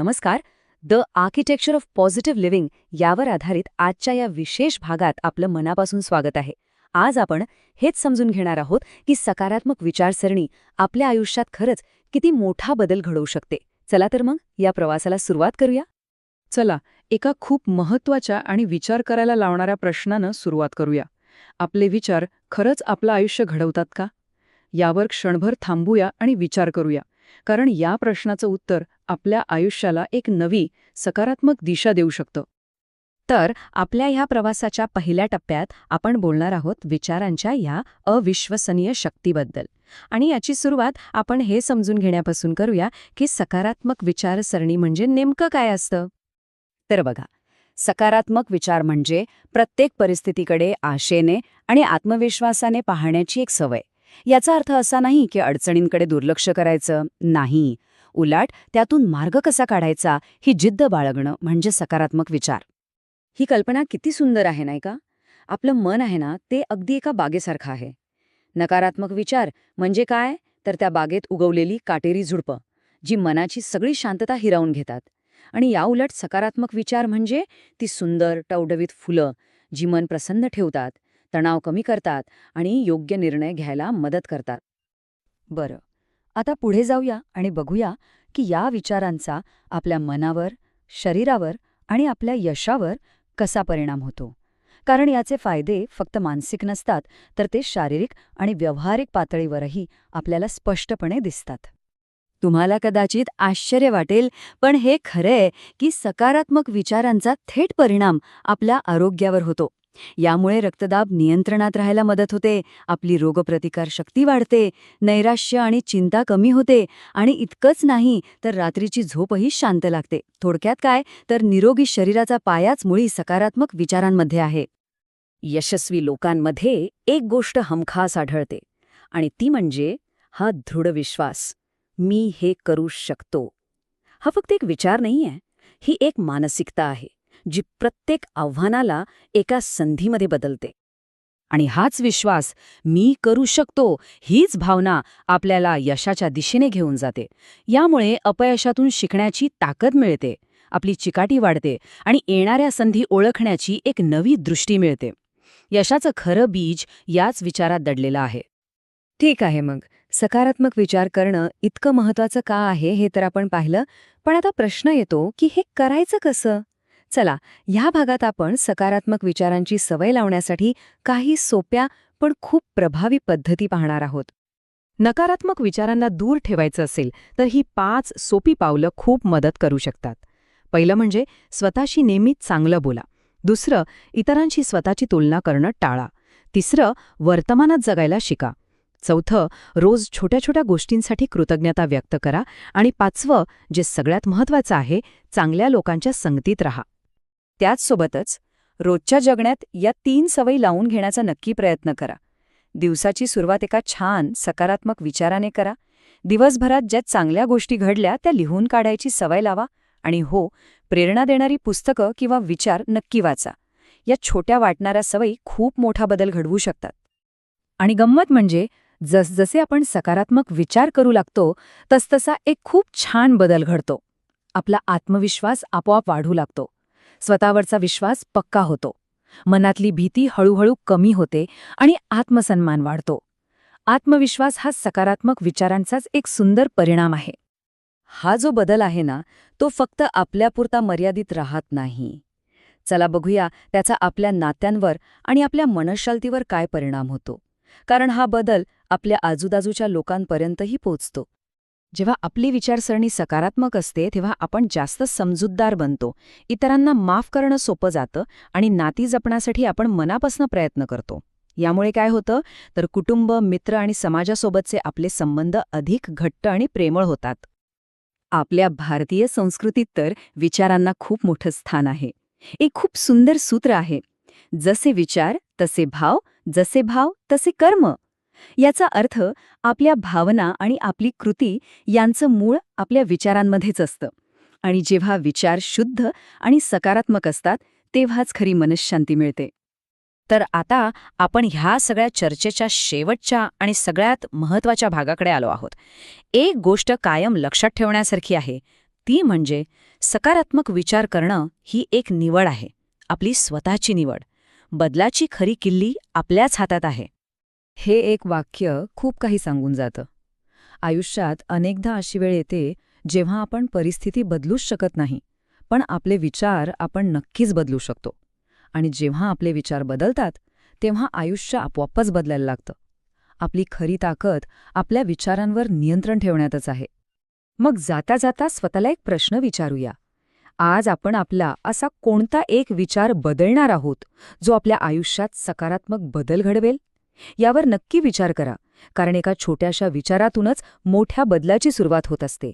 नमस्कार. The architecture of positive living यावर आधारित आजच्या या विशेष भागात आपलं मनापासून स्वागत आहे. आज आपण हेच समजून घेणार आहोत की सकारात्मक विचारसरणी आपल्या आयुष्यात खरंच किती मोठा बदल घडवू शकते. चला तर मग या प्रवासाला सुरुवात करूया. चला एका खूप महत्त्वाच्या आणि विचार करायला लावणाऱ्या प्रश्नानं सुरुवात करूया. आपले विचार खरंच आपलं आयुष्य घडवतात का? यावर क्षणभर थांबूया आणि विचार करूया. कारण या प्रश्नाचं उत्तर आपल्या आयुष्याला एक नवी सकारात्मक दिशा देऊ शकतं. तर आपल्या ह्या प्रवासाच्या पहिल्या टप्प्यात आपण बोलणार आहोत विचारांच्या या अविश्वसनीय शक्तीबद्दल. आणि याची सुरुवात आपण हे समजून घेण्यापासून करूया की सकारात्मक विचारसरणी म्हणजे नेमकं काय असतं. तर बघा सकारात्मक विचार म्हणजे प्रत्येक परिस्थितीकडे आशेने आणि आत्मविश्वासाने पाहण्याची एक सवय. याचा अर्थ असा नाही की अडचणींकडे दुर्लक्ष करायचं नाही. उलट त्यातून मार्ग कसा काढायचा ही जिद्द बाळगणं म्हणजे सकारात्मक विचार. ही कल्पना किती सुंदर आहे नाही का? आपलं मन आहे ना ते अगदी एका बागेसारखं आहे. नकारात्मक विचार म्हणजे काय? तर त्या बागेत उगवलेली काटेरी झुडपं जी मनाची सगळी शांतता हिरावून घेतात. आणि याउलट सकारात्मक विचार म्हणजे ती सुंदर टवडवीत फुलं जी मन प्रसन्न ठेवतात तणाव कमी करतात आणि योग्य निर्णय घ्यायला मदत करतात. बरं आता पुढे जाऊया आणि बघूया की या विचारांचा आपल्या मनावर शरीरावर आणि आपल्या यशावर कसा परिणाम होतो. कारण याचे फायदे फक्त मानसिक नसतात तर ते शारीरिक आणि व्यावहारिक पातळीवरही आपल्याला स्पष्टपणे दिसतात. तुम्हाला कदाचित आश्चर्य वाटेल पण हे खरंय की सकारात्मक विचारांचा थेट परिणाम आपल्या आरोग्यावर होतो. यामुळे रक्तदाब नियंत्रणात राहायला मदत होते आपली रोगप्रतिकार शक्ती वाढते नैराश्य आणि चिंता कमी होते आणि इतकंच नाही तर रात्रीची झोपही शांत लागते. थोडक्यात काय? तर निरोगी शरीराचा पायाच मुळी सकारात्मक विचारांमध्ये आहे. यशस्वी लोकांमध्ये एक गोष्ट हमखास आढळते आणि ती म्हणजे हा दृढ विश्वास. मी हे करू शकतो. हा फक्त एक विचार नाहीये ही एक मानसिकता आहे. जी प्रत्येक आव्हानाला एका संधीमध्ये बदलते. आणि हाच विश्वास मी करू शकतो हीच भावना आपल्याला यशाच्या दिशेने घेऊन जाते. यामुळे अपयशातून शिकण्याची ताकद मिळते आपली चिकाटी वाढते आणि येणाऱ्या संधी ओळखण्याची एक नवी दृष्टी मिळते. यशाचं खरं बीज याच विचारात दडलेलं आहे. ठीक आहे मग. सकारात्मक विचार करणं इतकं महत्वाचं का आहे हे तर आपण पाहिलं पण आता प्रश्न येतो की हे करायचं कसं? चला ह्या भागात आपण सकारात्मक विचारांची सवय लावण्यासाठी काही सोप्या पण खूप प्रभावी पद्धती पाहणार आहोत. नकारात्मक विचारांना दूर ठेवायचं असेल तर ही पाच सोपी पावलं खूप मदत करू शकतात. पहिलं म्हणजे स्वतःशी नेहमीच चांगलं बोला. दुसरं इतरांशी स्वतःची तुलना करणं टाळा. तिसरं वर्तमानात जगायला शिका. चौथं रोज छोट्या छोट्या गोष्टींसाठी कृतज्ञता व्यक्त करा. आणि पाचवं जे सगळ्यात महत्वाचं आहे चांगल्या लोकांच्या संगतीत रहा. त्याचसोबतच रोजच्या जगण्यात या तीन सवयी लावून घेण्याचा नक्की प्रयत्न करा. दिवसाची सुरुवात एका छान सकारात्मक विचाराने करा. दिवसभरात ज्या चांगल्या गोष्टी घडल्या त्या लिहून काढायची सवय लावा आणि हो प्रेरणा देणारी पुस्तकं किंवा विचार नक्की वाचा. या छोट्या वाटणाऱ्या सवयी खूप मोठा बदल घडवू शकतात. आणि गंमत म्हणजे जसजसे आपण सकारात्मक विचार करू लागतो तसतसा एक खूप छान बदल घडतो. आपला आत्मविश्वास आपोआप वाढू लागतो. स्वतःवरचा विश्वास पक्का होतो. मनातली भीती हळूहळू कमी होते आणि आत्मसन्मान वाढतो. आत्मविश्वास हा सकारात्मक विचारांचाच एक सुंदर परिणाम आहे. हा जो बदल आहे ना तो फक्त आपल्यापुरता मर्यादित राहत नाही. चला बघूया त्याचा आपल्या नात्यांवर आणि आपल्या मनशालतीवर काय परिणाम होतो. कारण हा बदल आपल्या आजूबाजूच्या लोकांपर्यंतही पोचतो. जेव्हा आपली विचारसरणी सकारात्मक असते तेव्हा आपण जास्त समजूतदार बनतो. इतरांना माफ करणं सोपं जातं आणि नाती जपण्यासाठी आपण मनापासून प्रयत्न करतो. यामुळे काय होतं? तर कुटुंब मित्र आणि समाजासोबतचे आपले संबंध अधिक घट्ट आणि प्रेमळ होतात. आपल्या भारतीय संस्कृतीत तर विचारांना खूप मोठं स्थान आहे. एक खूप सुंदर सूत्र आहे. जसे विचार तसे भाव जसे भाव तसे कर्म. याचा अर्थ आपल्या भावना आणि आपली कृती यांचं मूळ आपल्या विचारांमध्येच असतं. आणि जेव्हा विचार शुद्ध आणि सकारात्मक असतात तेव्हाच खरी मनशांती मिळते. तर आता आपण ह्या सगळ्या चर्चेच्या शेवटच्या आणि सगळ्यात महत्त्वाच्या भागाकडे आलो आहोत. एक गोष्ट कायम लक्षात ठेवण्यासारखी आहे. ती म्हणजे सकारात्मक विचार करणं ही एक निवड आहे. आपली स्वतःची निवड. बदलाची खरी किल्ली आपल्याच हातात आहे. हे एक वाक्य खूप काही सांगून जातं. आयुष्यात अनेकदा अशी वेळ येते जेव्हा आपण परिस्थिती बदलूच शकत नाही पण आपले विचार आपण नक्कीच बदलू शकतो. आणि जेव्हा आपले विचार बदलतात तेव्हा आयुष्य आपोआपच बदलायला लागतं. आपली खरी ताकद आपल्या विचारांवर नियंत्रण ठेवण्यातच आहे. मग जाता जाता स्वतःला एक प्रश्न विचारूया. आज आपण आपला असा कोणता एक विचार बदलणार आहोत जो आपल्या आयुष्यात सकारात्मक बदल घडवेल? यावर नक्की विचार करा कारण एका छोट्याशा विचारातूनच मोठ्या बदलाची सुरुवात होत असते.